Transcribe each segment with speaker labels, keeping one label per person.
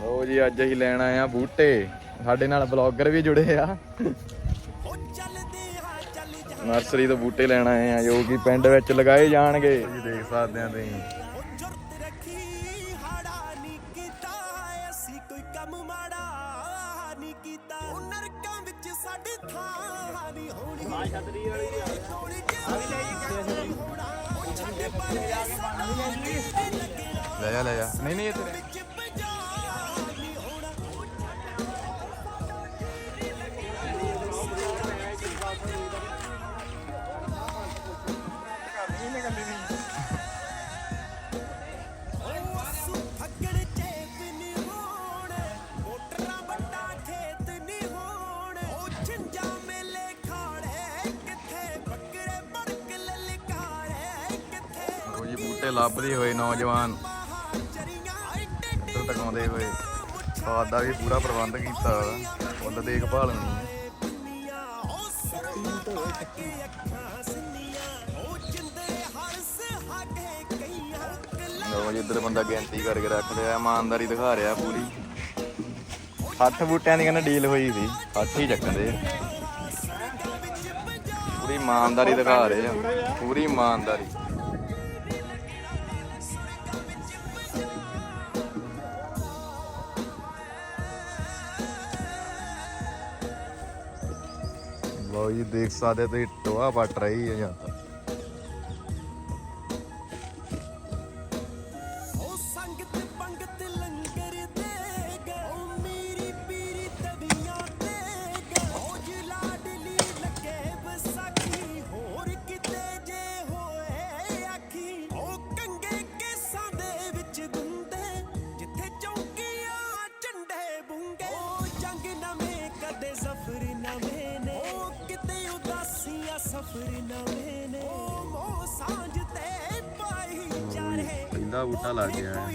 Speaker 1: ਲੋ ਜੀ ਅੱਜ ਅਸੀਂ ਲੈਣ ਆਏ ਆ ਬੂਟੇ। ਸਾਡੇ ਨਾਲ ਬਲੌਗਰ ਵੀ ਜੁੜੇ ਆ। ਨਰਸਰੀ ਤੋਂ ਬੂਟੇ ਲੈਣ ਆਏ ਆ ਜੋ ਕਿ ਪਿੰਡ ਵਿੱਚ ਲਗਾਏ ਜਾਣਗੇ। ਜੀ ਦੇਖ ਸਕਦੇ ਆ ਤੁਸੀਂ। ਲੈ ਜਾ ਲੈ ਜਾ। ਨਹੀਂ ਨਹੀਂ ਇਹ ਤੇਰੇ ਲੋ ਲੱਭਦੇ ਹੋਏ ਨੌਜਵਾਨ।
Speaker 2: ਚਰੀਆਂ
Speaker 1: ਹੋਏ। ਖਾਦ ਦਾ ਵੀ ਪੂਰਾ ਪ੍ਰਬੰਧ ਕੀਤਾ। ਫੁੱਲ ਦੇਖਭਾਲ ਹੋਣੀ ਹੈ। ਲੋ ਜੀ, ਇੱਧਰ ਬੰਦਾ ਗਿਣਤੀ ਕਰਕੇ ਰੱਖ ਲਿਆ। ਇਮਾਨਦਾਰੀ ਦਿਖਾ ਰਿਹਾ ਪੂਰੀ। 60 ਬੂਟਿਆਂ ਦੀ ਕਹਿੰਦਾ ਡੀਲ ਹੋਈ ਸੀ। 60 ਹੀ ਚੱਕਦੇ ਪੂਰੀ ਇਮਾਨਦਾਰੀ ਦਿਖਾ ਰਹੇ ਆ। ਪੂਰੀ ਇਮਾਨਦਾਰੀ। ਲੋ ਜੀ ਦੇਖ ਸਕਦੇ ਤੁਸੀਂ ਟੋਆ ਪੱਟ ਰਹੀ ਹੈ ਜਾਂ ਤਾਂ। ਪਹਿਲਾ ਬੂਟਾ ਲੱਗ ਗਿਆ। ਹੈ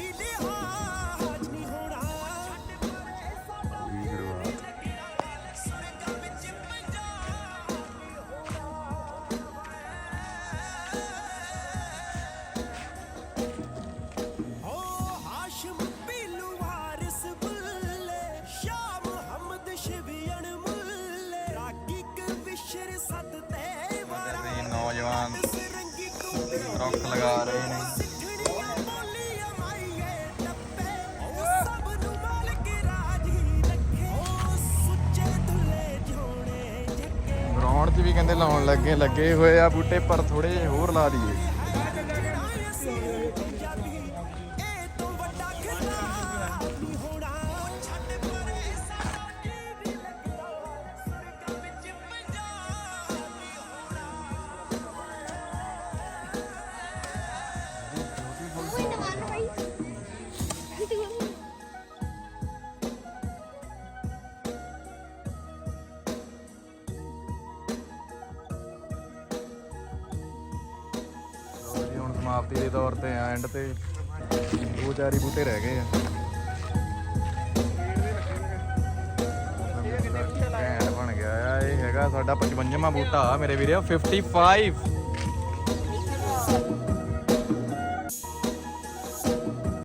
Speaker 2: ਸੁੱਚੇ ਦੁੱਲੇ ਜੋੜੇ ਜੱਗੇ
Speaker 1: ਗਰਾਊਂਡ 'ਚ ਵੀ ਕਹਿੰਦੇ ਲਾਉਣ ਲੱਗੇ ਲੱਗੇ ਹੋਏ ਆ ਬੂਟੇ, ਪਰ ਥੋੜੇ ਜਿਹੇ ਹੋਰ ਲਾ ਦਈਏ। ਸਮਾਪਤੀ ਦੇ ਤੌਰ ਤੇ ਆ ਐਂਡ ਤੇ ਦੋ ਚਾਰ ਹੀ ਬੂਟੇ ਰਹਿ ਗਏ ਆ। ਬਣ ਗਿਆ ਇਹ ਹੈਗਾ ਸਾਡਾ 55ਵਾਂ ਬੂਟਾ। ਮੇਰੇ ਵੀਰੇ 55